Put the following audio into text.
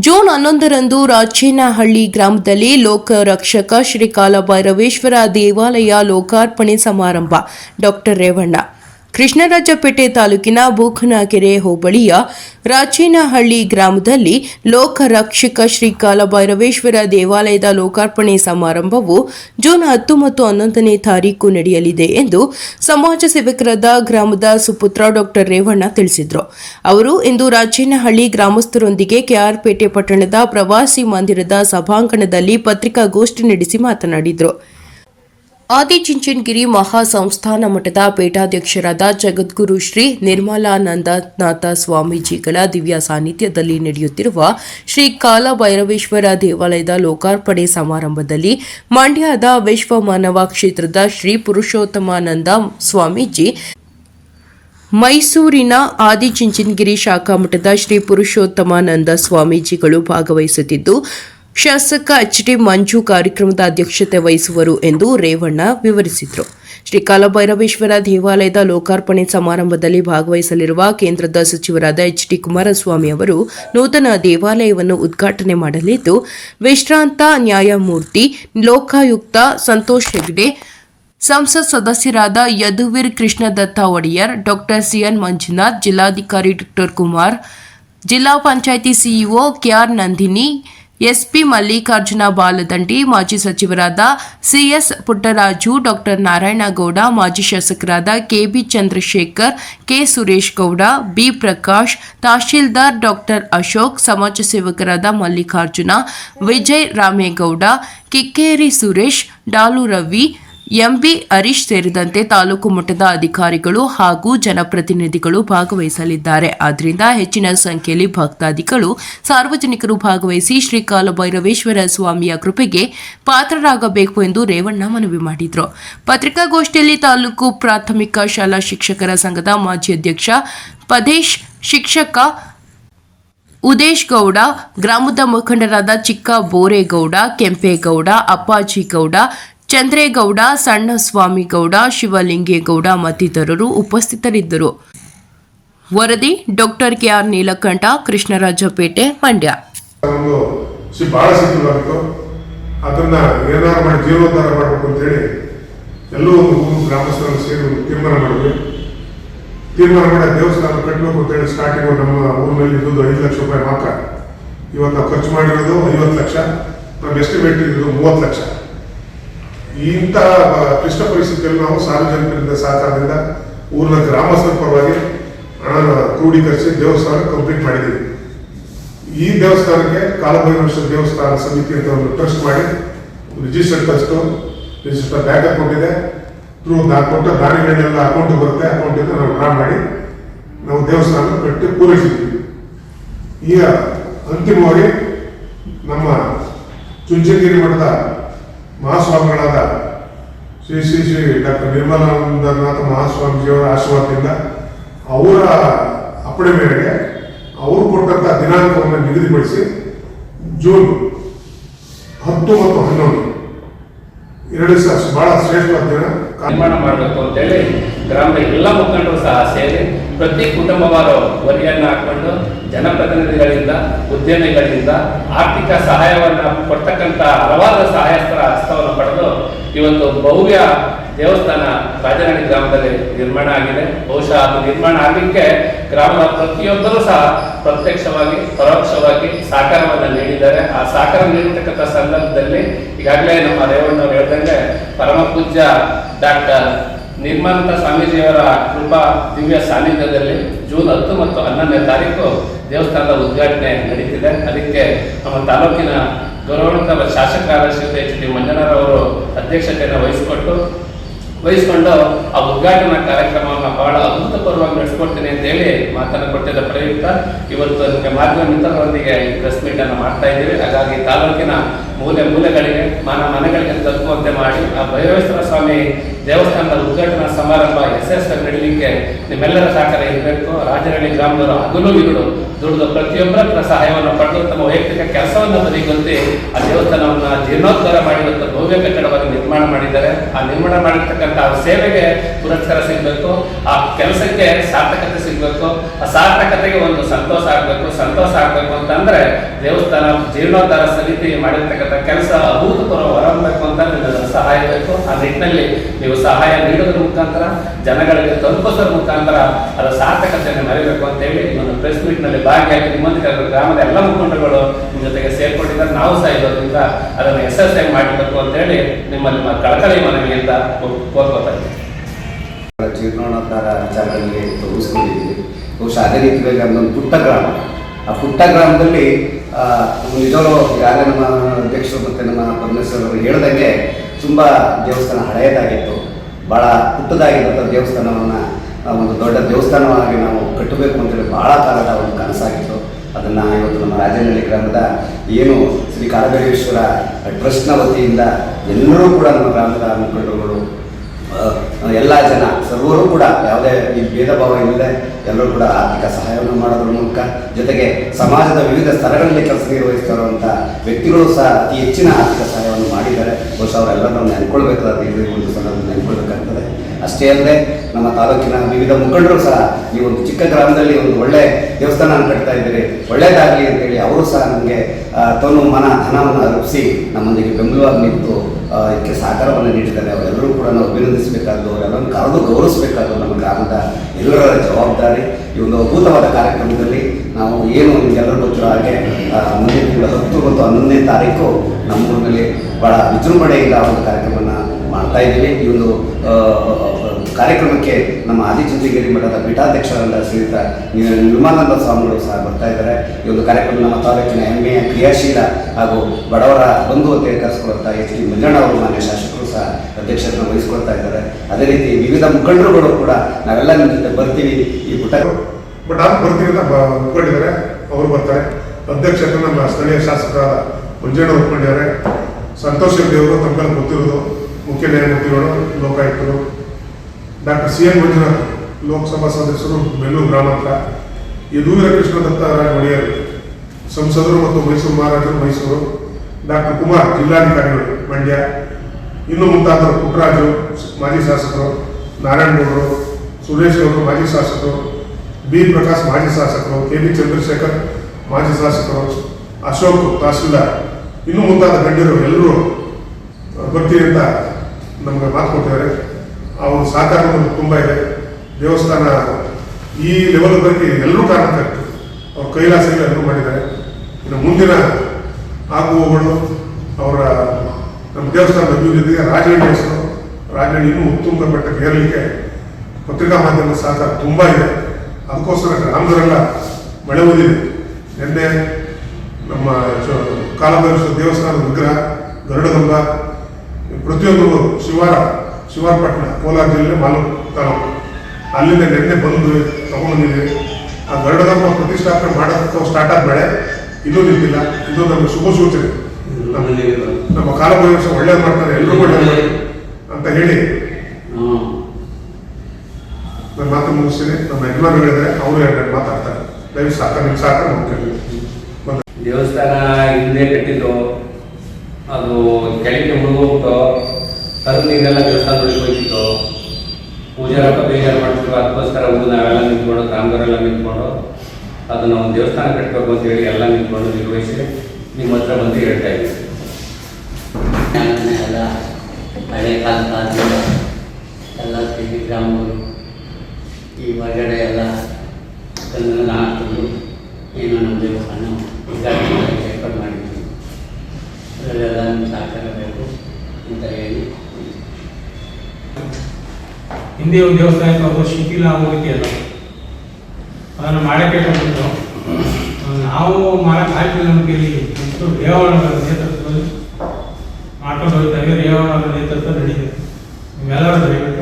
June ಹನ್ನೊಂದರಂದು ರಾಚೇನಹಳ್ಳಿ ಗ್ರಾಮದಲ್ಲಿ ಲೋಕ ರಕ್ಷಕ ಶ್ರೀ ಕಾಲಭೈರವೇಶ್ವರ ದೇವಾಲಯ ಲೋಕಾರ್ಪಣೆ ಸಮಾರಂಭ. ಡಾಕ್ಟರ್ ರೇವಣ್ಣ ಕೃಷ್ಣರಾಜಪೇಟೆ ತಾಲೂಕಿನ ಬೂಖನಕೆರೆ ಹೋಬಳಿಯ ರಾಚೇನಹಳ್ಳಿ ಗ್ರಾಮದಲ್ಲಿ ಲೋಕರಕ್ಷಕ ಶ್ರೀ ಕಾಲಭೈರವೇಶ್ವರ ದೇವಾಲಯದ ಲೋಕಾರ್ಪಣೆ ಸಮಾರಂಭವು ಜೂನ್ ಹತ್ತು ಮತ್ತು ಹನ್ನೊಂದನೇ ತಾರೀಕು ನಡೆಯಲಿದೆ ಎಂದು ಸಮಾಜ ಸೇವಕರಾದ ಗ್ರಾಮದ ಸುಪುತ್ರ ಡಾಕ್ಟರ್ ರೇವಣ್ಣ ತಿಳಿಸಿದರು. ಅವರು ಇಂದು ರಾಚೇನಹಳ್ಳಿ ಗ್ರಾಮಸ್ಥರೊಂದಿಗೆ ಕೆಆರ್ಪೇಟೆ ಪಟ್ಟಣದ ಪ್ರವಾಸಿ ಮಂದಿರದ ಸಭಾಂಗಣದಲ್ಲಿ ಪತ್ರಿಕಾಗೋಷ್ಠಿ ನಡೆಸಿ ಮಾತನಾಡಿದರು. ಆದಿಚುಂಚನಗಿರಿ ಮಹಾಸಂಸ್ಥಾನ ಮಠದ ಪೀಠಾಧ್ಯಕ್ಷರಾದ ಜಗದ್ಗುರು ಶ್ರೀ ನಿರ್ಮಲಾನಂದನಾಥ ಸ್ವಾಮೀಜಿಗಳ ದಿವ್ಯ ಸಾನ್ನಿಧ್ಯದಲ್ಲಿ ನಡೆಯುತ್ತಿರುವ ಶ್ರೀ ಕಾಲಭೈರವೇಶ್ವರ ದೇವಾಲಯದ ಲೋಕಾರ್ಪಣೆ ಸಮಾರಂಭದಲ್ಲಿ ಮಂಡ್ಯದ ವಿಶ್ವಮಾನವ ಕ್ಷೇತ್ರದ ಶ್ರೀ ಪುರುಷೋತ್ತಮಾನಂದ ಸ್ವಾಮೀಜಿ, ಮೈಸೂರಿನ ಆದಿಚುಂಚನಗಿರಿ ಶಾಖಾ ಮಠದ ಶ್ರೀ ಪುರುಷೋತ್ತಮಾನಂದ ಸ್ವಾಮೀಜಿಗಳು ಭಾಗವಹಿಸುತ್ತಿದ್ದು ಶಾಸಕ ಎಚ್ ಡಿ ಮಂಜು ಕಾರ್ಯಕ್ರಮದ ಅಧ್ಯಕ್ಷತೆ ವಹಿಸುವರು ಎಂದು ರೇವಣ್ಣ ವಿವರಿಸಿದರು. ಶ್ರೀ ಕಾಲಭೈರವೇಶ್ವರ ದೇವಾಲಯದ ಲೋಕಾರ್ಪಣೆ ಸಮಾರಂಭದಲ್ಲಿ ಭಾಗವಹಿಸಲಿರುವ ಕೇಂದ್ರದ ಸಚಿವರಾದ ಎಚ್ ಡಿ ಕುಮಾರಸ್ವಾಮಿ ಅವರು ನೂತನ ದೇವಾಲಯವನ್ನು ಉದ್ಘಾಟನೆ ಮಾಡಲಿದ್ದು, ವಿಶ್ರಾಂತ ನ್ಯಾಯಮೂರ್ತಿ ಲೋಕಾಯುಕ್ತ ಸಂತೋಷ್ ಹೆಗ್ಡೆ, ಸಂಸತ್ ಸದಸ್ಯರಾದ ಯದುವೀರ್ ಕೃಷ್ಣದತ್ತ ಒಡೆಯರ್, ಡಾಕ್ಟರ್ ಸಿಎನ್ ಮಂಜುನಾಥ್, ಜಿಲ್ಲಾಧಿಕಾರಿ ಡಾಕ್ಟರ್ ಕುಮಾರ್, ಜಿಲ್ಲಾ panchayat CEO KR Nandini SP Mallikarjuna Baladandi, ಮಾಜಿ ಸಚಿವರಾದ ಸಿಎಸ್ ಪುಟ್ಟರಾಜು, ಡಾಕ್ಟರ್ ನಾರಾಯಣಗೌಡ, ಮಾಜಿ ಶಾಸಕರಾದ KB Chandrashekar, K Suresh Gowda, B Prakash, tahsildar doctor Ashok, ಸಮಾಜ ಸೇವಕರಾದ ಮಲ್ಲಿಕಾರ್ಜುನ, ವಿಜಯ್ ರಾಮೇಗೌಡ, ಕಿಕ್ಕೇರಿ ಸುರೇಶ್, ಡಾಲು ರವಿ ಎಂಬಿ ಹರೀಶ್ ಸೇರಿದಂತೆ ತಾಲೂಕು ಮಟ್ಟದ ಅಧಿಕಾರಿಗಳು ಹಾಗೂ ಜನಪ್ರತಿನಿಧಿಗಳು ಭಾಗವಹಿಸಲಿದ್ದಾರೆ. ಆದ್ದರಿಂದ ಹೆಚ್ಚಿನ ಸಂಖ್ಯೆಯಲ್ಲಿ ಭಕ್ತಾದಿಗಳು, ಸಾರ್ವಜನಿಕರು ಭಾಗವಹಿಸಿ ಶ್ರೀ ಭೈರವೇಶ್ವರ ಸ್ವಾಮಿಯ ಕೃಪೆಗೆ ಪಾತ್ರರಾಗಬೇಕು ಎಂದು ರೇವಣ್ಣ ಮನವಿ ಮಾಡಿದರು. ಪತ್ರಿಕಾಗೋಷ್ಠಿಯಲ್ಲಿ ತಾಲೂಕು ಪ್ರಾಥಮಿಕ ಶಾಲಾ ಶಿಕ್ಷಕರ ಸಂಘದ ಮಾಜಿ ಅಧ್ಯಕ್ಷ ಪದೇಶ್, ಶಿಕ್ಷಕ ಉದೇಶ್ ಗೌಡ, ಗ್ರಾಮದ ಮುಖಂಡರಾದ ಚಿಕ್ಕ ಬೋರೇಗೌಡ ಕೆಂಪೇಗೌಡ ಅಪ್ಪಾಜಿ ಗೌಡ ಚಂದ್ರೇಗೌಡ, ಸಣ್ಣ ಸ್ವಾಮಿಗೌಡ, ಶಿವಲಿಂಗೇಗೌಡ ಮತ್ತಿತರರು ಉಪಸ್ಥಿತರಿದ್ದರು. ವರದಿ, ಡಾಕ್ಟರ್ ಕೆಆರ್ ನೀಲಕಂಠ, ಕೃಷ್ಣರಾಜಪೇಟೆ, ಮಂಡ್ಯ. ಅದನ್ನ ಏನಾರು ಮಾಡಿ ಜೀವನೋದ್ಧಾರ ಮಾಡಬೇಕು ಅಂತೇಳಿ ಎಲ್ಲೂ ಒಂದು ಮೂರು ಗ್ರಾಮಸ್ಥರನ್ನು ಸೇರಿ ಒಂದು ತೀರ್ಮಾನ ಮಾಡಿದ್ವಿ. ತೀರ್ಮಾನ ಮಾಡಿ ದೇವಸ್ಥಾನ ಕಟ್ಟಬೇಕು ಅಂತೇಳಿ ಸ್ಟಾರ್ಟಿಂಗ್ ನಮ್ಮ ಊರಿನಲ್ಲಿ ಇದ್ದದ್ದು ಐದು ಲಕ್ಷ ರೂಪಾಯಿ ಮಾತ್ರ. ಇವತ್ತು ಖರ್ಚು ಮಾಡಿರೋದು ಐವತ್ತು ಲಕ್ಷ. ನಮ್ಮ ಎಸ್ಟಿಮೇಟ್ ಇರೋದು ಮೂವತ್ತು ಲಕ್ಷ. ಇಂಥ ಕ್ಲಿಷ್ಟ ಪರಿಸ್ಥಿತಿಯಲ್ಲಿ ನಾವು ಸಾರ್ವಜನಿಕರಿಂದ ಸಹಕಾರದಿಂದ ಊರಿನ ಗ್ರಾಮಸ್ಥರ ಪರವಾಗಿ ಹಣ ಕ್ರೋಢೀಕರಿಸಿ ದೇವಸ್ಥಾನ ಕಂಪ್ಲೀಟ್ ಮಾಡಿದ್ದೀವಿ. ಈ ದೇವಸ್ಥಾನಕ್ಕೆ ಕಾಲಭೈರವೇಶ್ವರ ದೇವಸ್ಥಾನ ಸಮಿತಿ ಅಂತ ಒಂದು ಟ್ರಸ್ಟ್ ಮಾಡಿ register trust register bank account ಇದೆ ಥ್ರೂ ನಾವು ಕೊಟ್ಟ ದಾನಿಗಳನ್ನೆಲ್ಲ ಅಕೌಂಟ್ ಬರುತ್ತೆ ಅಕೌಂಟಿಂದ ನಾವು ಡ್ರಾ ಮಾಡಿ ನಾವು ದೇವಸ್ಥಾನ ಕಟ್ಟಿ ಪೂರೈಸಿದ್ವಿ ಈಗ ಅಂತಿಮವಾಗಿ ನಮ್ಮ ಚುಂಚನಗಿರಿ ಮಠದ ಮಹಾಸ್ವಾಮಿಗಳಾದ ಶ್ರೀ ಶ್ರೀ ಶ್ರೀ ಡಾಕ್ಟರ್ ನಿರ್ಮಲಾನಂದನಾಥ ಮಹಾಸ್ವಾಮೀಜಿಯವರ ಆಶೀರ್ವಾದದಿಂದ ಅವರ ಅಪ್ಪಣೆ ಮೇರೆಗೆ ಅವರು ಕೊಟ್ಟಂತಹ ದಿನಾಂಕವನ್ನು ನಿಗದಿಪಡಿಸಿ ಜೂನ್ ಹತ್ತು ಮತ್ತು ಹನ್ನೊಂದು. ಎರಡು ಸಹ ಬಹಳ ಶ್ರೇಷ್ಠವಾದ ದಿನ. ನಿರ್ಮಾಣ ಮಾಡಬೇಕು ಅಂತೇಳಿ ಗ್ರಾಮದ ಎಲ್ಲ ಮುಖಂಡರು ಸಹ ಸೇರಿ ಪ್ರತಿ ಕುಟುಂಬವಾರು ವರಿಯನ್ನು ಹಾಕೊಂಡು ಜನಪ್ರತಿನಿಧಿಗಳಿಂದ, ಉದ್ಯಮಿಗಳಿಂದ ಆರ್ಥಿಕ ಸಹಾಯವನ್ನು ಕೊಡ್ತಕ್ಕಂಥ ಹಲವಾರು ಸಹಾಯಸ್ಥರ ಹಸ್ತವನ್ನು ಪಡೆದು ಇವತ್ತು ಭವ್ಯ ದೇವಸ್ಥಾನ ರಾಜನಹಳ್ಳಿ ಗ್ರಾಮದಲ್ಲಿ ನಿರ್ಮಾಣ ಆಗಿದೆ. ಬಹುಶಃ ಅದು ನಿರ್ಮಾಣ ಆಗಲಿಕ್ಕೆ ಗ್ರಾಮದ ಪ್ರತಿಯೊಬ್ಬರೂ ಸಹ ಪ್ರತ್ಯಕ್ಷವಾಗಿ, ಪರೋಕ್ಷವಾಗಿ ಸಹಕಾರವನ್ನು ನೀಡಿದ್ದಾರೆ. ಆ ಸಹಕಾರ ನೀಡತಕ್ಕಂಥ ಸಂದರ್ಭದಲ್ಲಿ ಈಗಾಗಲೇ ನಮ್ಮ ರೇವಣ್ಣವರು ಹೇಳ್ದಂಗೆ ಪರಮ ಪೂಜ್ಯ ಡಾಕ್ಟರ್ ನಿರ್ಮಲಾನಂದ ಸ್ವಾಮೀಜಿಯವರ ಕೃಪಾ ದಿವ್ಯ ಸಾನ್ನಿಧ್ಯದಲ್ಲಿ ಜೂನ್ ಹತ್ತು ಮತ್ತು ಹನ್ನೊಂದನೇ ತಾರೀಕು ದೇವಸ್ಥಾನದ ಉದ್ಘಾಟನೆ ನಡೀತಿದೆ. ಅದಕ್ಕೆ ನಮ್ಮ ತಾಲೂಕಿನ ಗೌರವಾನ್ವಿತ ಶಾಸಕರಾದ ಶ್ರೀ ಎಚ್ ಡಿ ಮಂಜನರವರು ಅಧ್ಯಕ್ಷತೆಯನ್ನು ವಹಿಸಿಕೊಟ್ಟು ವಹಿಸಿಕೊಂಡು ಆ ಉದ್ಘಾಟನಾ ಕಾರ್ಯಕ್ರಮವನ್ನು ಬಹಳ ಅಭೂತಪೂರ್ವವಾಗಿ ನಡೆಸ್ಕೊಡ್ತೀನಿ ಅಂತ ಹೇಳಿ ಮಾತನ್ನು ಕೊಟ್ಟಿದ್ದ ಪ್ರಯುಕ್ತ. ಇವತ್ತು ನಿಮಗೆ ಮಾಧ್ಯಮ ಮಿತ್ರರೊಂದಿಗೆ ಪ್ರೆಸ್ ಮೀಟ್ ಅನ್ನು ಮಾಡ್ತಾ ಇದ್ದೀವಿ. ಹಾಗಾಗಿ ತಾಲೂಕಿನ ಮೂಲೆ ಮೂಲೆಗಳಿಗೆ, ಮನ ಮನೆಗಳಿಗೆ ತಲುಪುವಂತೆ ಮಾಡಿ ಆ ಭೈರವೇಶ್ವರ ಸ್ವಾಮಿ ದೇವಸ್ಥಾನದ ಉದ್ಘಾಟನಾ ಸಮಾರಂಭ ಯಶಸ್ವಿ ನಡೀಲಿಕ್ಕೆ ನಿಮ್ಮೆಲ್ಲರ ಸಹಕಾರ ಇರಬೇಕು. ರಾಜನಹಳ್ಳಿ ಗ್ರಾಮದವರು ಹಗಲು ಇರುಳು ದುಡಿದ ಪ್ರತಿಯೊಬ್ಬರ ಸಹಾಯವನ್ನು ಪಡೆದು ತಮ್ಮ ವೈಯಕ್ತಿಕ ಕೆಲಸವನ್ನು ಬದಿಗೊಂಡು ಆ ದೇವಸ್ಥಾನವನ್ನು ಜೀರ್ಣೋದ್ಧಾರ ಮಾಡಿರುವಂಥ ಭವ್ಯ ಕಟ್ಟಡವನ್ನು ನಿರ್ಮಾಣ ಮಾಡಿದ್ದಾರೆ. ಆ ನಿರ್ಮಾಣ ಮಾಡಿರ್ತಕ್ಕಂಥ ಆ ಸೇವೆಗೆ ಪುರಸ್ಕಾರ ಸಿಗಬೇಕು. ಆ ಕೆಲಸಕ್ಕೆ ಸಾರ್ಥಕತೆ ಸಿಗಬೇಕು. ಆ ಸಾರ್ಥಕತೆಗೆ ಒಂದು ಸಂತೋಷ ಆಗಬೇಕು. ಸಂತೋಷ ಆಗಬೇಕು ಅಂತಂದ್ರೆ ದೇವಸ್ಥಾನ ಜೀರ್ಣೋದ್ಧಾರ ಸಮಿತಿ ಮಾಡಿರ್ತಕ್ಕಂಥ ಕೆಲಸ ಅಭೂತಪೂರ್ವ ಹೊರಬೇಕು ಅಂತ ನಿಮ್ಮ ಸಹಾಯ ಬೇಕು. ಆ ನಿಟ್ಟಿನಲ್ಲಿ ನೀವು ಸಹಾಯ ನೀಡೋದ್ರ ಮುಖಾಂತರ, ಜನಗಳಿಗೆ ತಲುಪಿಸೋದ್ರ ಮುಖಾಂತರ ಅದರ ಸಾರ್ಥಕತೆಯನ್ನು ಮರಿಬೇಕು ಅಂತ ಹೇಳಿ ಒಂದು ಪ್ರೆಸ್ ಮೀಟ್ನಲ್ಲಿ ಭಾಗಿಯಾಗಿ ನಿಮ್ಮೊಂದಿಗೆ ಅದರ ಗ್ರಾಮದ ಎಲ್ಲ ಮುಖಂಡಗಳು ನಿಮ್ಮ ಜೊತೆಗೆ ಸೇರ್ಕೊಂಡಿದ್ದಾರೆ. ನಾವು ಸಹ ಇರೋದ್ರಿಂದ ಅದನ್ನು ಯಶಸ್ವಿಯಾಗಿ ಮಾಡಬೇಕು ಅಂತ ಹೇಳಿ ನಿಮ್ಮಲ್ಲಿ ನಿಮ್ಮ ಕಳಕಳಿ ಮನವಿ ಅಂತ ಕೋರ್ಕೋತಾ ಜೀರ್ಣೋಣಕಾರ ಜೀರ್ಣೋದ್ಧಾರ ವಿಚಾರದಲ್ಲಿ ತೊಡಗಿಸ್ಕೊಂಡಿದ್ದೀವಿ ಬಹುಶಃ ಅದೇ ರೀತಿಯಾಗಿ ಅದೊಂದು ಪುಟ್ಟ ಗ್ರಾಮ. ಆ ಪುಟ್ಟ ಗ್ರಾಮದಲ್ಲಿ ಆ, ಯಾರ ನಮ್ಮ ಅಧ್ಯಕ್ಷರು ಮತ್ತು ನಮ್ಮ ಪರಮೇಶ್ವರ್ ಅವರು ಹೇಳ್ದಂಗೆ ತುಂಬ ದೇವಸ್ಥಾನ ಹಳೆಯದಾಗಿತ್ತು. ಭಾಳ ಪುಟ್ಟದಾಗಿರುವಂಥ ದೇವಸ್ಥಾನವನ್ನು ಒಂದು ದೊಡ್ಡ ದೇವಸ್ಥಾನವಾಗಿ ನಾವು ಕಟ್ಟಬೇಕು ಅಂತೇಳಿ ಭಾಳ ಕಾಲದ ಒಂದು ಕನಸಾಗಿತ್ತು. ಅದನ್ನು ಇವತ್ತು ನಮ್ಮ ರಾಜನಹಳ್ಳಿ ಗ್ರಾಮದ ಏನು ಶ್ರೀ ಕಾರಬೇಶ್ವರ ಟ್ರಸ್ಟ್ನ ವತಿಯಿಂದ ಎಲ್ಲರೂ ಕೂಡ ನಮ್ಮ ಗ್ರಾಮದ ಮುಖಂಡರುಗಳು ಎಲ್ಲ ಜನ ಸರ್ವರು ಕೂಡ ಯಾವುದೇ ಈ ಭೇದ ಭಾವ ಇಲ್ಲದೆ ಎಲ್ಲರೂ ಕೂಡ ಆರ್ಥಿಕ ಸಹಾಯವನ್ನು ಮಾಡೋದ್ರ ಮೂಲಕ ಜೊತೆಗೆ ಸಮಾಜದ ವಿವಿಧ ಸ್ಥಳಗಳಲ್ಲಿ ಕೆಲಸ ನಿರ್ವಹಿಸ್ತಾ ಇರುವಂಥ ವ್ಯಕ್ತಿಗಳು ಸಹ ಅತಿ ಹೆಚ್ಚಿನ ಆರ್ಥಿಕ ಸಹಾಯವನ್ನು ಅವರೆಲ್ಲರನ್ನು ನೆನ್ಕೊಳ್ಬೇಕಾದ ಈ ಒಂದು ಸಂದರ್ಭ ನೆನ್ಕೊಳ್ಬೇಕಾಗ್ತದೆ. ಅಷ್ಟೇ ಅಲ್ಲದೆ ನಮ್ಮ ತಾಲೂಕಿನ ವಿವಿಧ ಮುಖಂಡರು ಸಹ ಈ ಒಂದು ಚಿಕ್ಕ ಗ್ರಾಮದಲ್ಲಿ ಒಂದು ಒಳ್ಳೆ ದೇವಸ್ಥಾನ ಕಟ್ತಾ ಇದ್ದೀರಿ. ಒಳ್ಳೇದಾಗಲಿ ಅಂತೇಳಿ ಅವರು ಸಹ ನಮಗೆ ತನು ಮನ, ಧನವನ್ನು ಅರ್ಪಿಸಿ ನಮ್ಮೊಂದಿಗೆ ಬೆಂಬಲವಾಗಿ ನಿಂತು ಇದಕ್ಕೆ ಸಹಕಾರವನ್ನು ನೀಡಿದ್ದಾರೆ. ಅವರೆಲ್ಲರೂ ಕೂಡ ನಾವು ಅಭಿನಂದಿಸಬೇಕಾದ್ದು, ಅವರೆಲ್ಲರನ್ನು ಕರೆದು ಗೌರವಿಸಬೇಕಾದ್ದು ನಮ್ಮ ಗ್ರಾಮದ ಎಲ್ಲರ ಜವಾಬ್ದಾರಿ. ಈ ಒಂದು ಅದ್ಭುತವಾದ ಕಾರ್ಯಕ್ರಮದಲ್ಲಿ ನಾವು ಏನು ನಿಮಗೆಲ್ಲರೂ ಗೊತ್ತಿರೋ ಹಾಗೆ ಮುಂದಿನ ತಿಂಗಳ ಹತ್ತು ಮತ್ತು ಹನ್ನೊಂದನೇ ತಾರೀಕು ನಮ್ಮೂರಿನಲ್ಲಿ ಭಾಳ ವಿಜೃಂಭಣೆಯಿಂದ ಒಂದು ಕಾರ್ಯಕ್ರಮವನ್ನು ಮಾಡ್ತಾ ಇದ್ದೀವಿ. ಈ ಒಂದು ಕಾರ್ಯಕ್ರಮಕ್ಕೆ ನಮ್ಮ ಆದಿಚುಂಚಗಿರಿ ಮಠದ ಪೀಠಾಧ್ಯಕ್ಷರಾದ ಶ್ರೀಯುತ ನಿರ್ಮಾನಂದ ಸ್ವಾಮಿಗಳು ಸಹ ಬರ್ತಾ ಇದ್ದಾರೆ. ಈ ಒಂದು ಕಾರ್ಯಕ್ರಮ ನಮ್ಮ ತಾಲೂಕಿನ ಹೆಮ್ಮೆಯ ಕ್ರಿಯಾಶೀಲ ಹಾಗೂ ಬಡವರ ಬಂಧು ಅಂತ ಕರೆಸ್ಕೊಳ್ತಾ ಎಚ್ ಡಿ ಮಂಜಣ್ಣ ಅವರು ಮಾನ್ಯ ಶಾಸಕರು ಸಹ ಅಧ್ಯಕ್ಷರನ್ನು ವಹಿಸ್ಕೊಳ್ತಾ ಇದ್ದಾರೆ. ಅದೇ ರೀತಿ ವಿವಿಧ ಮುಖಂಡರುಗಳು ಕೂಡ ನಾವೆಲ್ಲ ನಿಮ್ಮ ಜೊತೆ ಬರ್ತೀವಿ. ಈ ಪುಟ್ಟ ಬಟ್ ನಾನು ಬರ್ತೀನಿ ಅಂತ ಒಪ್ಕೊಂಡಿದ್ದಾರೆ ಅವರು ಬರ್ತಾರೆ. ಅಧ್ಯಕ್ಷ ನಮ್ಮ ಸ್ಥಳೀಯ ಶಾಸಕರಾದ ಮಂಜಣ್ಣ ಒಪ್ಕೊಂಡಿದ್ದಾರೆ. ಸಂತೋಷ್ ಹೆಗ್ಡೆ ಅವರು ತಮ್ಮಲ್ಲಿ ಗೊತ್ತಿರೋದು. ಮುಖ್ಯ ನ್ಯಾಯಮೂರ್ತಿಗಳು, ಲೋಕಾಯುಕ್ತರು. Doctor C N Manjunath, Lok Sabha ಸದಸ್ಯರು, ಬೆಂಗಳೂರು ಗ್ರಾಮಾಂತರ ಯದುವೀರ ಕೃಷ್ಣ ದತ್ತರಾಯ ಒಡೆಯರ್. ಸಂಸದರು ಮತ್ತು ಮೈಸೂರು ಮಹಾರಾಜರು, ಮೈಸೂರು. ಡಾಕ್ಟರ್ ಕುಮಾರ್, ಜಿಲ್ಲಾಧಿಕಾರಿಗಳು, ಮಂಡ್ಯ. ಇನ್ನು ಮುಂತಾದವರು, ಪುಟ್ಟರಾಜು, ಮಾಜಿ ಶಾಸಕರು, ನಾರಾಯಣಗೌಡರು, ಸುರೇಶ್ ಗೌಡರು, ಮಾಜಿ ಶಾಸಕರು. ಬಿ. ಪ್ರಕಾಶ್, ಮಾಜಿ ಶಾಸಕರು, ಕೆ. ಬಿ. ಚಂದ್ರಶೇಖರ್, ಮಾಜಿ ಶಾಸಕರು, ಅಶೋಕ್ ತಹಸೀಲ್ದಾರ್, ಇನ್ನು ಮುಂತಾದ ಗಣ್ಯರು ಎಲ್ಲರೂ ಬರ್ತೀವಿ ಅಂತ ನಮಗೆ ಮಾತು ಕೊಟ್ಟಿದ್ದಾರೆ. ಅವ್ರ ಸಹಕಾರ ತುಂಬ ಇದೆ. ದೇವಸ್ಥಾನ ಈ ಲೆವೆಲ್ ಬಗ್ಗೆ ಎಲ್ಲರೂ ಕಾರಣಕ್ಕಾಗ್ತದೆ ಅವ್ರ ಕೈಲಾಸಗಳು ಎಲ್ಲರೂ ಮಾಡಿದ್ದಾರೆ. ಇನ್ನು ಮುಂದಿನ ಆಗುವಗಳು ಅವರ ನಮ್ಮ ದೇವಸ್ಥಾನದ ಅಭಿವೃದ್ಧಿಗೆ ರಾಜಹಳ್ಳಿ ಹೆಸರು. ರಾಜಹಳ್ಳಿ ಇನ್ನೂ ಉತ್ತುಂಗ ಮಟ್ಟಕ್ಕೆ ಏರಲಿಕ್ಕೆ ಪತ್ರಿಕಾ ಮಾಧ್ಯಮದ ಸಹಕಾರ ತುಂಬ ಇದೆ. ಅದಕ್ಕೋಸ್ಕರ ಗ್ರಾಮದವರೆಲ್ಲ ಮಳೆ ಓದಿದೆ ನಿನ್ನೆ ನಮ್ಮ ಕಾಲಭೈರೇಶ್ವರ ದೇವಸ್ಥಾನದ ವಿಗ್ರಹ ಗರುಡಗಂಬ ಪ್ರತಿಯೊಂದು ಶಿವಾರ ಶಿವಾರಪಟ್ಟಣ ಕೋಲಾರ ಜಿಲ್ಲೆ ಮಾಲೂರು ತಾಲೂಕು. ಅಲ್ಲಿಂದ ನಿನ್ನೆ ಬಂದು ತಗೊಂಡಿದೆ ಆ ಗರುಡಗಂಬ ಪ್ರತಿಷ್ಠಾಪನೆ ಮಾಡೋದಕ್ಕೂ ಸ್ಟಾರ್ಟ್ ಬೆಳೆ ಇನ್ನೂ ನಿಂತಿಲ್ಲ. ಇದು ನಮ್ಮ ಶುಭ ಸೂಚನೆ. ನಮ್ಮ ನಮ್ಮ ಕಾಲಭೈರೇಶ್ವರ ಒಳ್ಳೇದು ಮಾಡ್ತಾರೆ ಎಲ್ಲರೂ ಒಳ್ಳೇದು ಮಾಡಿ ಅಂತ ಹೇಳಿ. ಮಾತು ಮುಗಿಸ್ತೀನಿ. ನಮ್ಮ ಯಜಮಾನಗಳಿದ್ರೆ ಅವರು ಎರಡು ಮಾತಾಡ್ತಾರೆ. ದಯವಿ ಸಾಕ ನಿಮ್ಗೆ ಸಾಕ ನೋಡ್ತೀವಿ ದೇವಸ್ಥಾನ ಹಿಂದೆ ಕಟ್ಟಿದ್ದು ಅದು ಕೆಳಗೆ ಮುಳುಗೋಗ್ಬಿಟ್ಟು ಕರು ನೀರೆಲ್ಲ ದೇವಸ್ಥಾನ ಹೋಗಿತ್ತು ಪೂಜಾರ ಬೇಜಾರು ಮಾಡ್ತಿದ್ರು ಅದಕ್ಕೋಸ್ಕರ ಹೋಗಿ ನಾವೆಲ್ಲ ನಿಂತ್ಕೊಂಡು ಗ್ರಾಮದವರೆಲ್ಲ ನಿಂತ್ಕೊಂಡು ಅದನ್ನ ಒಂದು ದೇವಸ್ಥಾನ ಕಟ್ಟಬೇಕು ಅಂತ ಹೇಳಿ ಎಲ್ಲ ನಿಂತ್ಕೊಂಡು ನಿರ್ವಹಿಸಿ ನಿಮ್ಮ ಹತ್ರ ಬಂದು ಹೇಳ್ತಾ ಇದ್ದೀವಿ ಹಳೆ ಕಾಲದಿಂದ ಎಲ್ಲ ಗ್ರಾಮಗಳು. ಈ ಹೊರಗಡೆ ಎಲ್ಲ ಅದನ್ನೆಲ್ಲ ಹಾಕಿದ್ರು. ಏನೋ ನಮ್ಮ ದೇವಸ್ಥಾನ ಏರ್ಪಾಡು ಮಾಡಿದ್ವಿ ಅದರಲ್ಲೆಲ್ಲ ನಿಮ್ಮ ಸಹಕಾರ ಬೇಕು ಅಂತ ಹೇಳಿ. ಹಿಂದೆ ಒಂದು ದೇವಸ್ಥಾನ ಇತ್ತು, ಅದು ಶಿಥಿಲ ಆಗೋದಕ್ಕೆ ಅಲ್ಲ. ಅದನ್ನು ಮಾಡಕ್ಕೆ ಕೊಟ್ಟಿದ್ದು ನಾವು ಮಾಡಕ್ಕೆ ಹಾಕಿಲ್ಲ ನಮಗೆ ಮತ್ತು ರೇವಣ್ಣವರ ನೇತೃತ್ವದಲ್ಲಿ ಮಾಡ್ಕೊಂಡು ಹೋಗ್ತಾ ಇದ್ದೀವಿ. ದೇವಾಲಯಗಳ ನೇತೃತ್ವ ನಡೀತದೆ ನೀವೆಲ್ಲರೂ ದಯವಿಟ್ಟು